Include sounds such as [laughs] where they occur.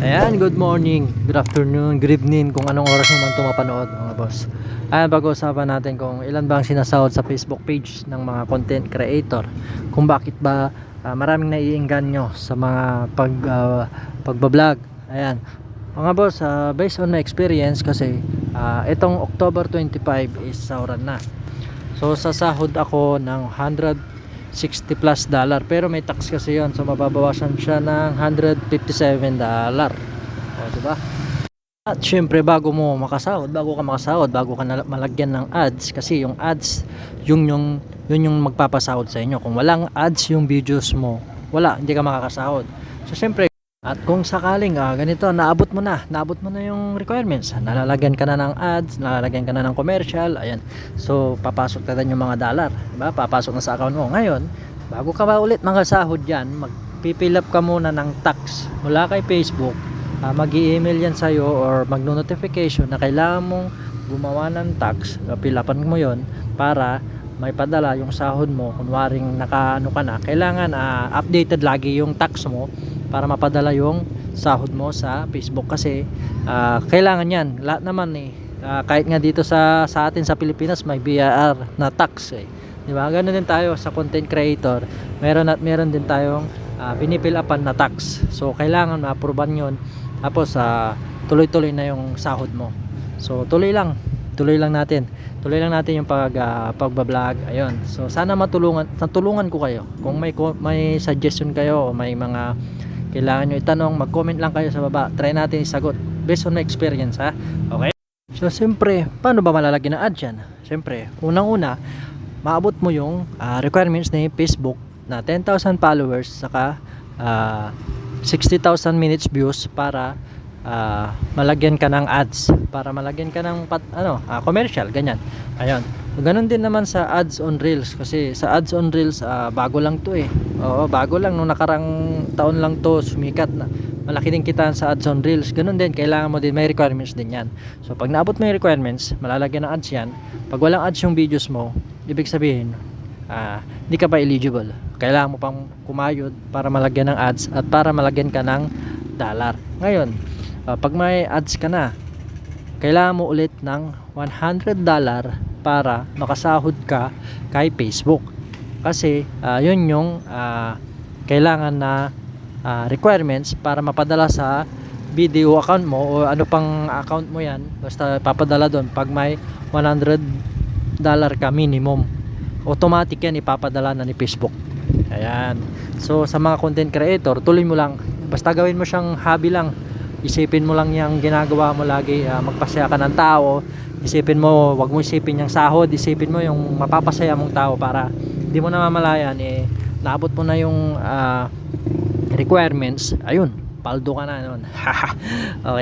Ayan, good morning, good afternoon, good evening kung anong oras mo man ito mapanood mga boss. Ayan, pag-uusapan natin kung ilan ba ang sinasahod sa Facebook page ng mga content creator. Kung bakit ba ah, maraming naiingganyo sa mga pag, ah, pagbablog. Ayan, mga boss, ah, based on my experience kasi ah, itong October 25 is sahuran na. So sa sahod ako ng 160 plus dollar pero may tax kasi yon so mababawasan siya ng 157 dollar. O di ba? At syempre bago mo makasahod, bago ka makasahod, bago ka malagyan ng ads kasi yung ads yung yung yun yung magpapasahod sa inyo. Kung walang ads yung videos mo, wala, hindi ka makakasahod. So syempre at kung sakaling ah, ganito, naabot mo na, naabot mo na yung requirements, nalalagyan ka na ng ads, nalalagyan ka na ng commercial, ayan. So, papasok na din yung mga dollar, diba? Papasok na sa account mo. Ngayon, bago ka ba ulit mga sahod yan, magpipill up ka muna ng tax mula kay Facebook, ah, mag-i-email yan sa'yo or mag-notification na kailangan mong gumawa ng tax, uh, fill upan mo yon para may padala yung sahod mo kunwaring naka ano ka na kailangan ah, updated lagi yung tax mo para mapadala yung sahod mo sa Facebook kasi ah, kailangan yan. Lahat naman eh ah, kahit nga dito sa sa atin sa Pilipinas may BIR na tax eh. Di ba? Ganoon din tayo sa content creator. Meron at meron din tayong uh, pinipil upan na tax. So kailangan ma-approvean yon tapos ah, tuloy-tuloy na yung sahod mo. So tuloy lang tuloy lang natin. Tuloy lang natin yung pag ah, pagba-vlog ayun. So sana matulungan natulungan ko kayo. Kung may may suggestion kayo o may mga kailangan nyo itanong mag-comment lang kayo sa baba. Try natin isagot based on my experience ha? Okay? So siyempre paano ba malalagyan ng ads yan siyempre unang una maabot mo yung ah, requirements ni Facebook na 10,000 followers saka ah, 60,000 minutes views para ah, malagyan ka ng ads para malagyan ka ng pat, ano ah, commercial ganyan. Ayun. Ganun din naman sa ads on reels kasi sa ads on reels ah, bago lang to eh. Oo bago lang. Nung nakarang taon lang to sumikat na. Malaki din kitaan sa ads on reels. Ganun din. Kailangan mo din may requirements din yan. So pag naabot mo yung requirements malalagyan ng ads yan. Pag walang ads yung videos mo ibig sabihin ah, hindi ka pa eligible. Kailangan mo pang kumayod para malagyan ng ads at para malagyan ka ng dollar. Ngayon ah, pag may ads ka na kailangan mo ulit ng 100 dollar para makasahod ka kay Facebook. Kasi ah, yun yung ah, kailangan na ah, requirements para mapadala sa video account mo o ano pang account mo yan. Basta papadala doon pag may 100 dollar ka minimum. Automatic yan ipapadala na ni Facebook. Ayan. So sa mga content creator tuloy mo lang. Basta gawin mo siyang hobby lang isipin mo lang yung ginagawa mo lagi ah, magpasaya ka ng tao. Isipin mo wag mo isipin yung sahod. Isipin mo yung mapapasaya mong tao para hindi mo namamalayan eh naabot mo na yung ah, requirements. Ayun paldo ka na nun. [laughs] Okay